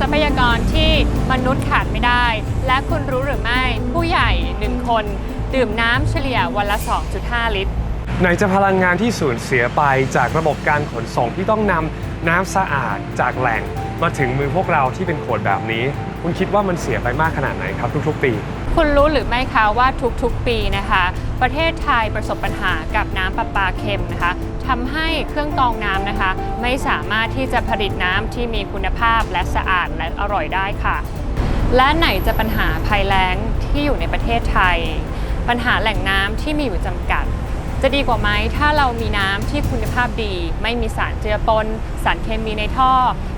ทรัพยากรที่มนุษย์ขาดไม่ได้ และคุณรู้หรือไม่ผู้ใหญ่ 1 คน ดื่มน้ำเฉลี่ยวันละ 2.5 ลิตร ไหนจะพลังงานที่สูญเสียไปจากระบบการขนส่งที่ต้องนำน้ำสะอาดจากแหล่ง มาถึงมือพวกเราที่เป็นขวดแบบนี้ คุณคิดว่ามันเสียไปมากขนาดไหนครับทุกๆ ปี คุณรู้หรือไม่คะว่าทุกๆ ปีนะคะ ประเทศไทยประสบปัญหากับน้ำประปาเค็มนะคะทำให้เครื่องกรองน้ำนะคะ ไม่สามารถที่จะผลิตน้ำที่มีคุณภาพและสะอาดและอร่อยได้ค่ะ และไหนจะปัญหาภัยแล้งที่อยู่ในประเทศไทย ปัญหาแหล่งน้ำที่มีอยู่จำกัด จะดีกว่าไหมถ้าเรามีน้ำที่คุณภาพดี ไม่มีสารเจือปน สารเคมีในท่อ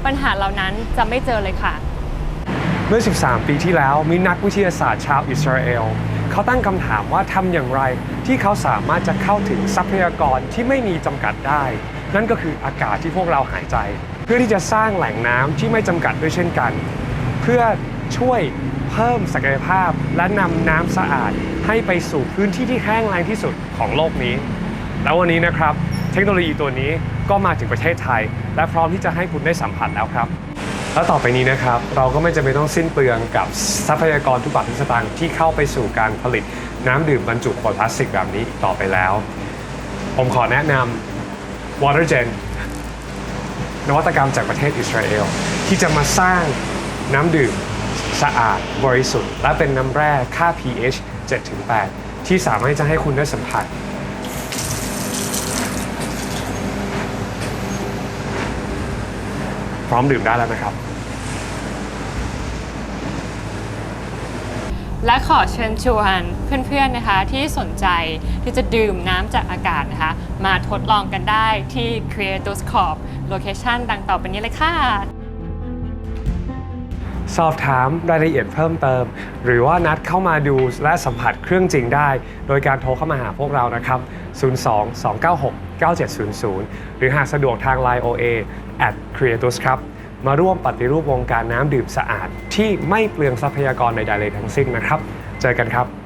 ปัญหาเหล่านั้นจะไม่เจอเลยค่ะ เมื่อ 13 ปีที่แล้วมีนักวิทยาศาสตร์ชาวอิสราเอลเขาตั้งคำถามว่าทำอย่างไรที่เขาสามารถจะเข้าถึงทรัพยากรที่ไม่มีจำกัดได้ นั่นก็คืออากาศที่พวกเราหายใจ เพื่อที่จะสร้างแหล่งน้ำที่ไม่จำกัดด้วยเช่นกัน เพื่อช่วยเพิ่มศักยภาพและนำน้ำสะอาดให้ไปสู่พื้นที่ที่แห้งแล้งที่สุดของโลกนี้ แล้ววันนี้นะครับ เทคโนโลยีตัวนี้ก็มาถึงประเทศไทย และพร้อมที่จะให้คุณได้สัมผัสแล้วครับ แล้วต่อไปนี้นะครับเราก็ไม่จำเป็นต้องสิ้นเปลืองกับทรัพยากรทุกบาททุกสตางค์ที่เข้าไปสู่การผลิตน้ำดื่มบรรจุขวดพลาสติกแบบนี้อีกต่อไปแล้ว ผมขอแนะนำ WaterGen นวัตกรรมจากประเทศอิสราเอล ที่จะมาสร้างน้ำดื่มสะอาดบริสุทธิ์ และเป็นน้ำแร่ค่า pH 7-8 ที่สามารถจะให้คุณได้สัมผัส พร้อมดื่มได้แล้วนะครับ และขอเชิญชวนเพื่อนๆนะคะที่สนใจที่จะดื่มน้ำจากอากาศนะคะ มาทดลองกันได้ที่ Creatoscorp โลเคชันดังต่อไปนี้เลยค่ะ สอบถามรายละเอียดเพิ่มเติม หรือว่านัดเข้ามาดูและสัมผัสเครื่องจริงได้ โดยการโทรเข้ามาหาพวกเรานะครับ 02 296 9700 หรือหากสะดวกทาง Line OA at creatos ครับ มาร่วมปฏิรูปวงการน้ำดื่มสะอาด ที่ไม่เปลืองทรัพยากรใดๆเลยทั้งสิ้นนะครับ เจอกันครับ